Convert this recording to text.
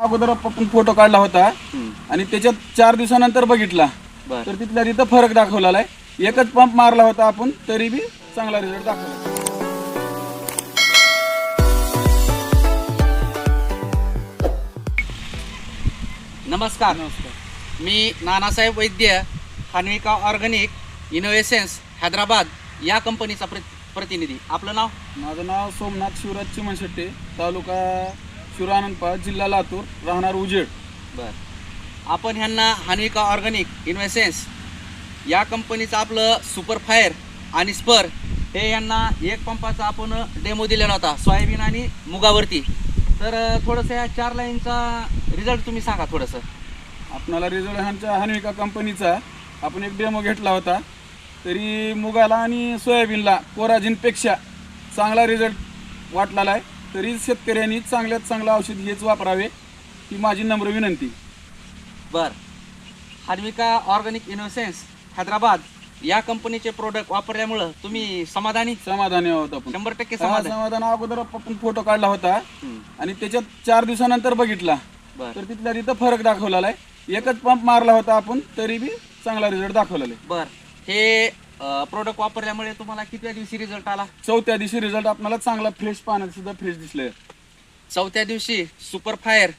अगोदर आपण फोटो काढला होता आणि त्याच्यात चार दिवसानंतर बघितला. तर तिथल्या तिथं फरक दाखवलेला आहे एकच पंप मारला होता आपण तरी बी चांगला रिझल्ट दाखवला. नमस्कार. मी नानासाहेब वैद्य खानविका ऑर्गॅनिक इनोव्हेशन्स हैदराबाद या कंपनीचा प्र प्रतिनिधी. आपलं नाव? माझं नाव सोमनाथ शिवराज चिमनशेट्टे तालुका शिवरानंदपाळ जिल्हा लातूर राहणार उजेड. बर. आपण ह्यांना हानिका ऑर्गॅनिक इन्व्हेसेन्स या कंपनीचं आपलं सुपर फायर आणि स्पर हे यांना एक पंपाचा आपण डेमो दिलेला होता सोयाबीन आणि मुगावरती. तर थोडंसं या चार लाईनचा रिझल्ट तुम्ही सांगा थोडंसं. आपणाला रिझल्ट ह्यांच्या हनविका कंपनीचा. आपण एक डेमो घेतला होता. तरी मुगाला आणि सोयाबीनला कोराजिनपेक्षा चांगला रिझल्ट वाटलेला आहे. तरी शेतकऱ्यांनी चांगल्यात चांगलं औषध हेच वापरावे ही माझी नम्र विनंती. बर. हार्विका ऑर्गॅनिक इनोसेन्स हैदराबाद या कंपनीचे प्रोडक्ट वापरल्यामुळं तुम्ही समाधानी? समाधानी आहोत आपण. शंभर टक्के हा समाधान. समाधान अगोदर आपण फोटो काढला होता आणि त्याच्यात चार दिवसानंतर बघितला. बर. तर तिथल्या तिथं फरक दाखवलेला आहे. एकच पंप मारला होता आपण तरी बी चांगला रिझल्ट दाखवलेला आहे. बर. हे प्रोडक्ट वापरल्यामुळे तुम्हाला कितव्या दिवशी रिझल्ट आला? चौथ्या दिवशी रिझल्ट आपल्याला चांगला फ्रेश पाण्यात सुद्धा फ्रेश दिसलंय. चौथ्या दिवशी सुपर फायर